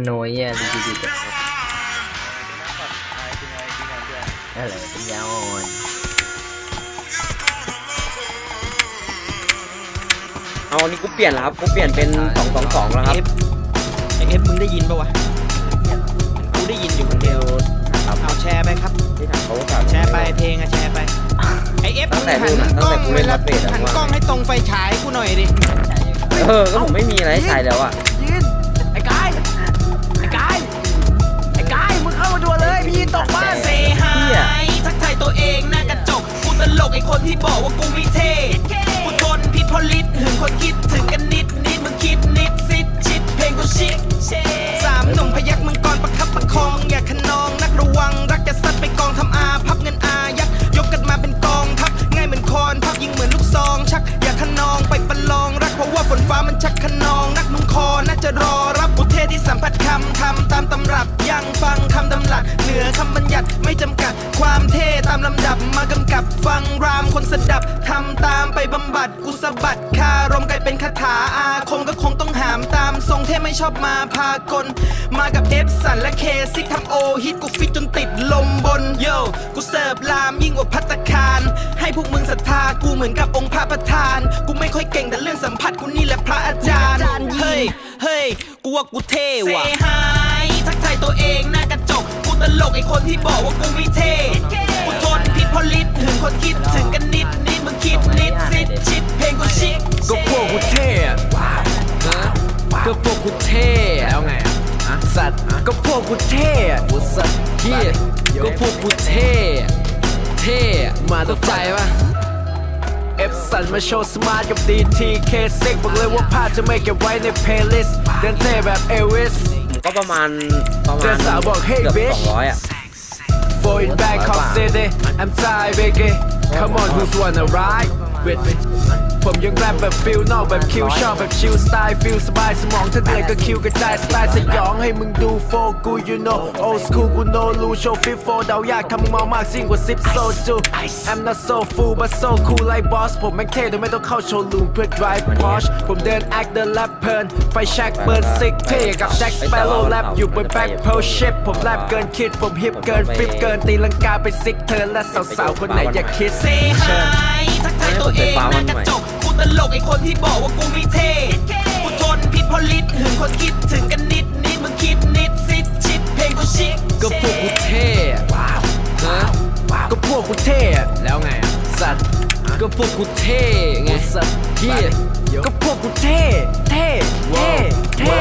มโนเหี้ยดีดีกับอะไรเป็นยาอ่อนเอาอันนี้กูเปลี่ยนแล้วครับ กูเปลี่ยนเป็นสองสองสองแล้วครับ เอฟไอเอฟมึงได้ยินปะวะกูได้ยินอยู่คนเดียวครับเอาแชร์ไปครับ ที่ถามเขาว่าแชร์ไปเพลงอะแชร์ไป ไอเอฟตั้มึงงแต่หันู่นนน่ะกล้องตั้งแต่กูเวเล่นลาบัฟเฟตอะหันว่ากล้องให้ตรงไฟฉายกูหน่อยดิ เออ ก็ผมไม่มีอะไรให้ใช้แล้วอะ คำบัญญัติไม่จำกัด ความเท่ตามลำดับมากำกับฟังรามคนสดับทำตามไปบำบัดกุสะบัดคารมกลายเป็นคาถาอาคมก็คงต้องหามตามทรงเท่ไม่ชอบมาพากล มากับเอฟสันและเคซิกทำโอฮิตกูฟิตจนติดลมบนโยกูเสิร์ฟลามยิ่งกว่าพัตตาคาร ให้พวกมึงศรัทธากูเหมือนกับองค์พระประธาน กูไม่ค่อยเก่งแต่เรื่องสัมผัสกูนี่แหละพระอาจารย์ เฮ้ย เฮ้ย กูว่ากูเท่ว่ะเซฮายทักทายตัวเอง ไอ้คนที่บอกว่ากูไม่เท่กูทนพิษพลิตหึงคนคิดถึงกันนิดนิดมึงคิดนิดซิดชิดเพลงกูชิคก็พวกกูเท่อะก็พวกกูเท่แล้วไงอะสัตว์ก็พวกกูเท่อะสัตว์เฮียก็พวกกูเท่เท่มาต้องใจปะเอฟสันมาโชว์สมาร์ทกับ DTK ซิกบอกเลยว่าภาพจะไม่เก็บไว้ในเพลย์ลิสต์เดินเท่แบบเอวิสผม ก็ประมาณประมาเจณอสาวบอก "Hey, เกือบ bitch สองร้อยอะ For in Bangkok City I'm Thai baby Come on who's wanna ride with me ผมยังแรปแบบฟิลนอกแบบคิวชอบแบบชิลสไตล์ฟิลสบายสมองถ้าเหนื่อยก็คิวกระจายสไตล์สยองให้มึงดูโฟกู you know old school กู no รู้โชว์ฟิตโฟเดายากทำมึงเมามากสิ่งกว่าซิปโซจู I'm not so full but so cool like boss ผมแม่งเท่โดยไม่ต้องเข้าโชว์รูมเพื่อ drive Porsche ผมเดิน act เดินแรปเพลินไฟแช็กเบิร์นซิกเท่กับ Jack Sparrow แรปอยู่บน back p o ship ผมแรปเกินคิดผมฮิปเกินฟิปเกินตีลังกาไปซิกเทิร์นและสาวๆคนไหนอยากคิดเซฮายทักทายตัวเองหน้ากระจกกู ตลกไอ้คนที่บอกว่ากูไม่เท่กูทนพิษพลิตหึงคนคิดถึงกันนิดนิดมึงคิดนิดซิดชิดเพลงกูชิคก็พวกกูเท่ว้าวก็พวกกูเท่แล้วไงอะสัตว์ก็พวกกูเท่ไงสัตว์เฮียก็พวกกูเท่เท่เท่เท่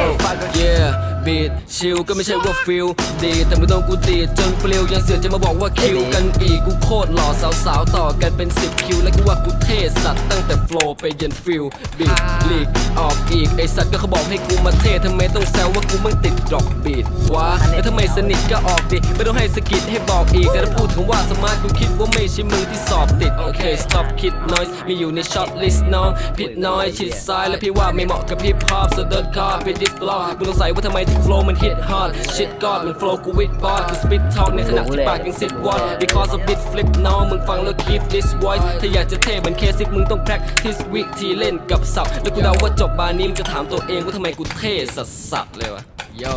yeah บีด ชิลก็ไม่ใช่ว่าฟิลดีแต่ไม่ต้องกูตีดจนเปลิวยังเสือกจะมาบอกว่าคิวกันอีกกูโคตรหล่อสาวๆต่อกันเป็น10คิวแล้วกูว่ากูเท่สัตว์ตั้งแต่โฟลว์ไปยันฟิลบีดลีกออกอีกไอสัตว์ก็เขาบอกให้กูมาเท่ทำไมต้องแซวว่ากูมึงติดดรอกบีดวะแล้วทำไมสนิทก็ออกดิไม่ต้องให้สกิดให้บอกอีกแต่ถ้าพูดถึงว่าสมาร์ทกูคิดว่าไม่ใช่มึงที่สอบติดโอเค stop คิด noise มีอยู่ในช็อตลิสต์น้องผิดน้อยชิดซ้ายแล้วพี่ว่าไม่เหมาะกับฮิปฮอป so don't call ไปดิสบล็อกมึงสงสัยว่าทำไมถึงโฟลว์มันฮิตฮอต shit god มันโฟลว์กูวิดบอสกู spit talk ในขณะที่ปากยังสิบวอน because of bit flip น้องมึงฟังแล้ว keep this voice ถ้าอยากจะเท่เหมือนเคซิกมึงต้อง practice วิธีเล่นกับศัพท์แล้วกูเดาว่าจบบาร์นี้มึงจะถามตัวเองว่าทำไมกูเท่สัสสัสเลยวะ yo